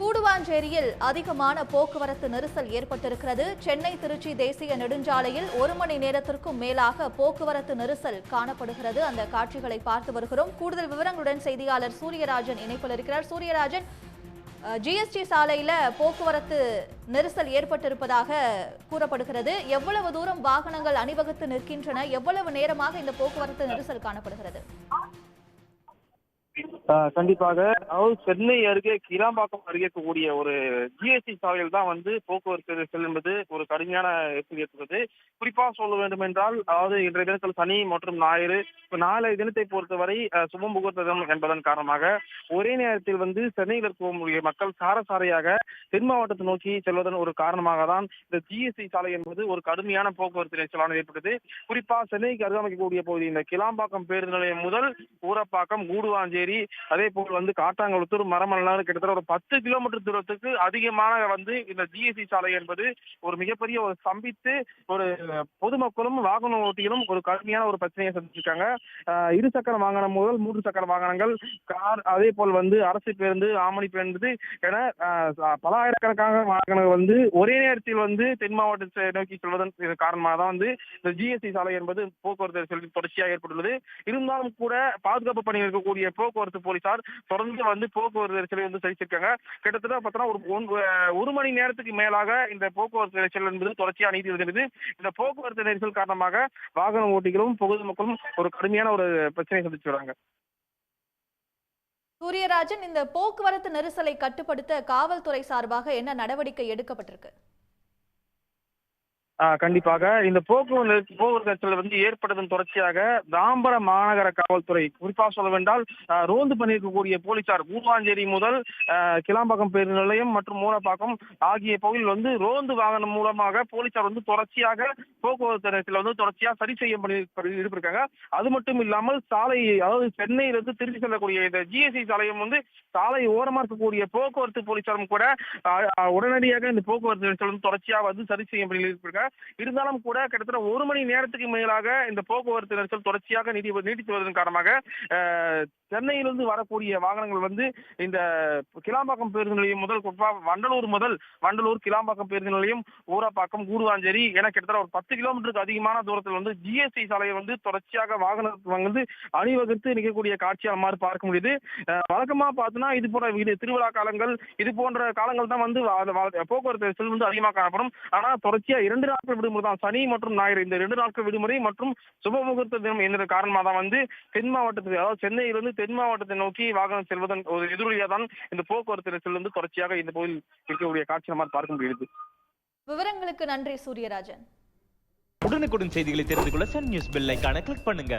கூடுவாஞ்சேரியில் அதிகமான போக்குவரத்து நெரிசல் ஏற்பட்டிருக்கிறது. சென்னை திருச்சி தேசிய நெடுஞ்சாலையில் ஒரு மணி நேரத்திற்கும் மேலாக போக்குவரத்து நெரிசல் காணப்படுகிறது. அந்த காட்சிகளை பார்த்து வருகிறோம். கூடுதல் விவரங்களுடன் செய்தியாளர் சூரியராஜன் இணைப்பில் இருக்கிறார். சூரியராஜன் ஜிஎஸ்டி சாலையில போக்குவரத்து நெரிசல் ஏற்பட்டிருப்பதாக கூறப்படுகிறது. எவ்வளவு தூரம் வாகனங்கள் அணிவகுத்து நிற்கின்றன? எவ்வளவு நேரமாக இந்த போக்குவரத்து நெரிசல் காணப்படுகிறது? கண்டிப்பாக. அதாவது சென்னை அருகே கிராம்பாக்கம் அருகே இருக்கக்கூடிய ஒரு ஜிஎஸ்டி சாலையில் தான் வந்து போக்குவரத்து நெரிசல் என்பது ஒரு கடுமையான நெரிசல் குறிப்பாக சொல்ல வேண்டும் என்றால் அதாவது இன்றைய தினத்தில் சனி மற்றும் ஞாயிறு இப்ப தினத்தை பொறுத்தவரை ஆஹ் சுப முகூர்த்தம் என்பதன் காரணமாக ஒரே நேரத்தில் வந்து சென்னையில் இருக்கக்கூடிய மக்கள் சாரசாரையாக தென் மாவட்டத்தை நோக்கி செல்வதன் ஒரு காரணமாக தான் இந்த ஜிஎஸ்டி சாலை என்பது ஒரு கடுமையான போக்குவரத்து நெரிசலானது ஏற்பட்டது. குறிப்பா சென்னைக்கு அருகாமைக்கக்கூடிய பகுதி இந்த கிளாம்பாக்கம் பேருந்து நிலையம் முதல் ஊரப்பாக்கம் கூடுவாஞ்சேரி அதே போல் வந்து காட்டாங்குளத்தூர் மரமல்லாறு கிட்டத்தட்ட ஒரு பத்து கிலோமீட்டர் தூரத்துக்கு அதிகமான வந்து இந்த ஜிஎஸ்டி சாலை என்பது ஒரு மிகப்பெரிய ஒரு ஸ்தம்பித்து ஒரு பொதுமக்களும் வாகன ஓட்டிகளும் ஒரு கடுமையான ஒரு பிரச்சனையை சந்திச்சிருக்காங்க. இரு சக்கர வாகனம் முதல் மூன்று சக்கர வாகனங்கள் கார் அதே போல் வந்து அரசு பேருந்து ஆமணி பேருந்து என ஆஹ் பல ஆயிரக்கணக்கான வாகனங்கள் வந்து ஒரே நேரத்தில் வந்து தென் மாவட்டத்தை நோக்கி செல்வதன் காரணமாக தான் வந்து இந்த ஜிஎஸ்டி சாலை என்பது போக்குவரத்து தொடர்ச்சியாக ஏற்பட்டுள்ளது. இருந்தாலும் கூட பாதுகாப்பு பணியில் இருக்கக்கூடிய போக்குவரத்து போலீசார் தொடர்ந்து வந்து போக்குவரத்து நெரிசலை வந்து சரிச்சிருக்காங்க கிட்டத்தட்ட பார்த்தோன்னா ஒரு ஒரு மணி நேரத்துக்கு மேலாக இந்த போக்குவரத்து நெரிசல் என்பது தொடர்ச்சியாக நீதி வருகிறது. இந்த போக்குவரத்து நெரிசல் காரணமாக வாகன ஓட்டிகளும் பொதுமக்களும் ஒரு கடுமையான ஒரு பிரச்சனையை சந்திச்சு வராங்க. சூரியராஜன் இந்த போக்குவரத்து நெரிசலை கட்டுப்படுத்த காவல்துறை சார்பாக என்ன நடவடிக்கை எடுக்கப்பட்டிருக்கு? கண்டிப்பாக. இந்த போக்குவரத்து போக்குவரத்து நெரிசல் வந்து ஏற்பட்டதன் தொடர்ச்சியாக தாம்பர மாநகர காவல்துறை குறிப்பாக சொல்ல வேண்டால் ரோந்து பண்ணியிருக்கக்கூடிய போலீசார் கூடுவாஞ்சேரி முதல் கிளாம்பாக்கம் பேருந்து நிலையம் மற்றும் மூலப்பாக்கம் ஆகிய பகுதியில் வந்து ரோந்து வாகனம் மூலமாக போலீசார் வந்து தொடர்ச்சியாக போக்குவரத்து நெரிசல் வந்து தொடர்ச்சியாக சரி செய்ய பண்ணி அது மட்டும் இல்லாமல் சாலை அதாவது சென்னையிலிருந்து திருச்சி செல்லக்கூடிய இந்த ஜிஎஸ்டி சாலையும் வந்து சாலை ஓரமா இருக்கக்கூடிய போக்குவரத்து போலீசாரும் கூட உடனடியாக இந்த போக்குவரத்து நெரிசல் வந்து தொடர்ச்சியாக வந்து சரி செய்ய பண்ணி இருக்காங்க இருந்தாலும் கூட கிட்டத்தட்ட ஒரு மணி நேரத்துக்கு மேலாக இந்த போக்குவரத்து நெரிசல் தொடர்ச்சியாக நீடி நீடித்து வருவதன் காரணமாக சென்னையிலிருந்து வரக்கூடிய வாகனங்கள் வந்து இந்த கிளாம்பாக்கம் பேருந்து நிலையம் முதல் வண்டலூர் முதல் வண்டலூர் கிளாம்பாக்கம் பேருந்து நிலையம் ஊராப்பாக்கம் கூடுவாஞ்சேரி என கிட்டத்தட்ட ஒரு பத்து கிலோமீட்டருக்கு அதிகமான தூரத்தில் வந்து ஜிஎஸ்டி சாலையை வந்து தொடர்ச்சியாக வாகனம் வந்து அணிவகுத்து நிற்கக்கூடிய காட்சியாக மாதிரி பார்க்க முடியுது. வழக்கமா பார்த்தோன்னா இது போன்ற இது திருவிழா காலங்கள் இது போன்ற காலங்கள் தான் வந்து போக்குவரத்து செல் வந்து அதிகமாக காணப்படும். ஆனால் தொடர்ச்சியா இரண்டு நாட்கள் விடுமுறை தான் சனி மற்றும் ஞாயிறு இந்த ரெண்டு நாட்கள் விடுமுறை மற்றும் சுப முகூர்த்த தினம் என்ற காரணமாக தான் வந்து தென் மாவட்டத்துக்கு அதாவது சென்னையிலிருந்து தென் மாவட்டத்தை நோக்கி வாகனம் செல்வதன் ஒரு எதிரொலியாக தான் இந்த போக்குவரத்து நெரிசல் வந்து தொடர்ச்சியாக இந்த பகுதியில் இருக்கக்கூடிய காட்சி நம்ம பார்க்க முடியுது விவரங்களுக்கு நன்றி சூரியராஜன். உடனுக்குடன் செய்திகளை தெரிந்து கொள்ள சன் நியூஸ் பெல் ஐகானை கிளிக் பண்ணுங்க.